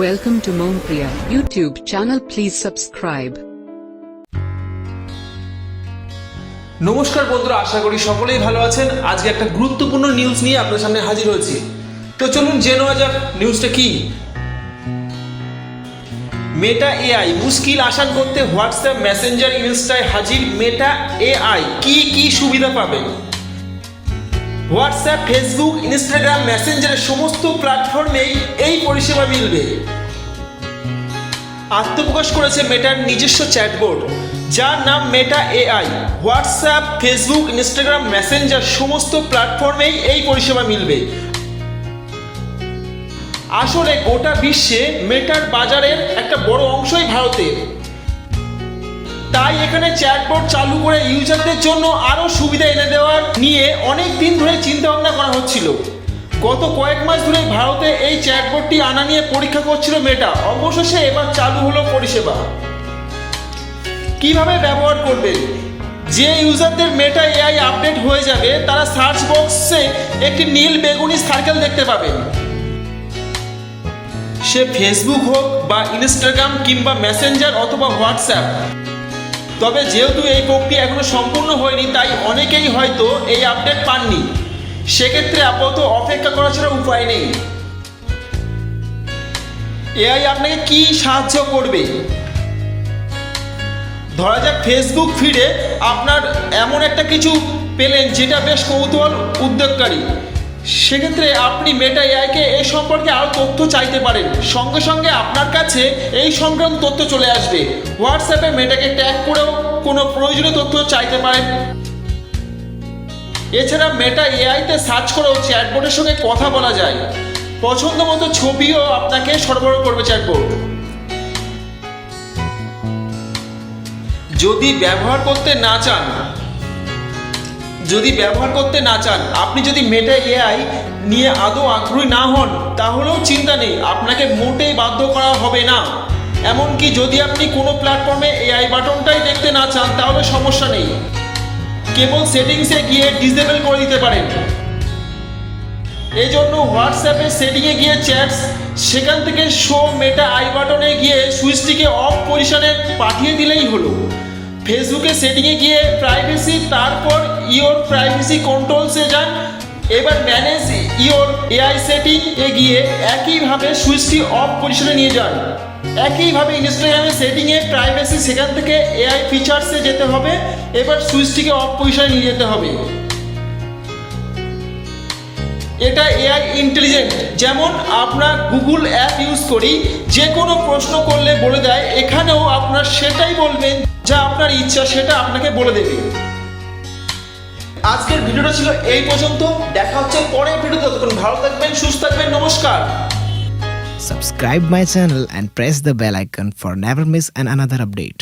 Welcome to Mompriya YouTube channel. Please subscribe. নমস্কার বন্ধুরা, আশা করি সকলেই ভালো আছেন আজকে একটা গুরুত্বপূর্ণ নিউজ নিয়ে আপনার সামনে হাজির হয়েছি তো চলুন জেনে যাক নিউজটা কি মেটা এআই মুশকিল আসান করতে হোয়াটসঅ্যাপ মেসেঞ্জার ইনস্টায় হাজির মেটা এআই কি কি সুবিধা পাবেন হোয়াটসঅ্যাপ ফেসবুক ইনস্টাগ্রাম মেসেঞ্জারের সমস্ত প্ল্যাটফর্মেই এই পরিষেবা মিলবে। আত্মপ্রকাশ করেছে মেটার নিজস্ব চ্যাটবোর্ড যার নাম Meta AI WhatsApp Facebook Instagram Messenger সমস্ত প্ল্যাটফর্মেই এই পরিষেবা মিলবে। আসলে গোটা বিশ্বে মেটার বাজারের একটা বড় অংশই ভারতের তাই এখানে চ্যাটবোর্ড চালু করে ইউজারদের জন্য আরও সুবিধা এনে দেওয়ার নিয়ে অনেক দিন ধরে চিন্তা ভাবনা করা হচ্ছিল। গত কয়েক মাস ধরে ভারতে এই চ্যাটবোর্ডটি আনা নিয়ে পরীক্ষা করছিল মেটা অবশেষে এবার চালু হলো পরিষেবা। কীভাবে ব্যবহার করবেন? যে ইউজারদের মেটা এআই আপডেট হয়ে যাবে, তারা সার্চ বক্সে একটি নীল বেগুনি সার্কেল দেখতে পাবেন। সে ফেসবুক হোক বা ইনস্টাগ্রাম কিংবা মেসেঞ্জার অথবা হোয়াটসঅ্যাপ তবে যেহেতু এই প্রক্রিয়া এখনও সম্পূর্ণ হয়নি, তাই অনেকেই হয়তো এই আপডেট পাননি। সেক্ষেত্রে আপাতত অপেক্ষা করা ছাড়া উপায় নেই। এআই আপনাকে কি সাহায্য করবে? ধরা যাক ফেসবুক ফিডে আপনার এমন একটা কিছু পেলেন, যেটা বেশ কৌতূহল উদ্যোগকারী। সেক্ষেত্রে আপনি মেটা এআইকে এই সম্পর্কে আরও তথ্য চাইতে পারেন। সঙ্গে সঙ্গে আপনার কাছে এই সংক্রান্ত তথ্য চলে আসবে। হোয়াটসঅ্যাপে মেটাকে ট্যাগ করেও কোনো প্রয়োজনীয় তথ্য চাইতে পারেন। এছাড়া মেটা এআইতে সার্চ করেও চ্যাটবোর্ডের সঙ্গে কথা বলা যায়। পছন্দ মতো ছবিও আপনাকে সরবরাহ করবে চ্যাটবোর্ড। যদি ব্যবহার করতে না চান যদি ব্যবহার করতে না চান, আপনি যদি মেটা এআই নিয়ে আদৌ আগ্রহী না হন, তাহলেও চিন্তা নেই, আপনাকে মোটেই বাধ্য করা হবে না। এমনকি যদি আপনি কোনো প্ল্যাটফর্মে এআই বাটনটাই দেখতে না চান, তাহলে সমস্যা নেই। কেবল সেটিংসে গিয়ে ডিসেবল করে দিতে পারেন। এই জন্য হোয়াটসঅ্যাপে সেটিংয়ে গিয়ে চ্যাটস সেখান থেকে শো মেটা আই বাটনে গিয়ে সুইচটিকে অফ পজিশনে পাঠিয়ে দিলেই হলো। ফেসবুকে সেটিংয়ে গিয়ে প্রাইভেসি তারপর ইওর প্রাইভেসি কন্ট্রোলসে যান। এবার ম্যানেজ ইওর এআই সেটিং এ গিয়ে একইভাবে সুইচটি অফ পজিশনে নিয়ে যান। একইভাবে ইনস্টাগ্রামের সেটিংয়ে প্রাইভেসি সেখান থেকে এআই ফিচার্সে যেতে হবে। এবার সুইচটিকে অফ পজিশনে নিয়ে যেতে হবে। এটা এআই ইন্টেলিজেন্ট যেমন আমরা গুগল অ্যাপ ইউজ করি যে কোনো প্রশ্ন করলে বলে দেয়, এখানেও আপনার সেটাই বলবেন। যা আপনার ইচ্ছা সেটা আপনাকে বলে দেবে। আজকের ভিডিওটা ছিল এই পর্যন্ত। দেখা হচ্ছে পরের ভিডিও ততক্ষণ ভালো থাকবেন, সুস্থ থাকবেন, নমস্কার। Subscribe my channel and press the bell icon for never miss an another update.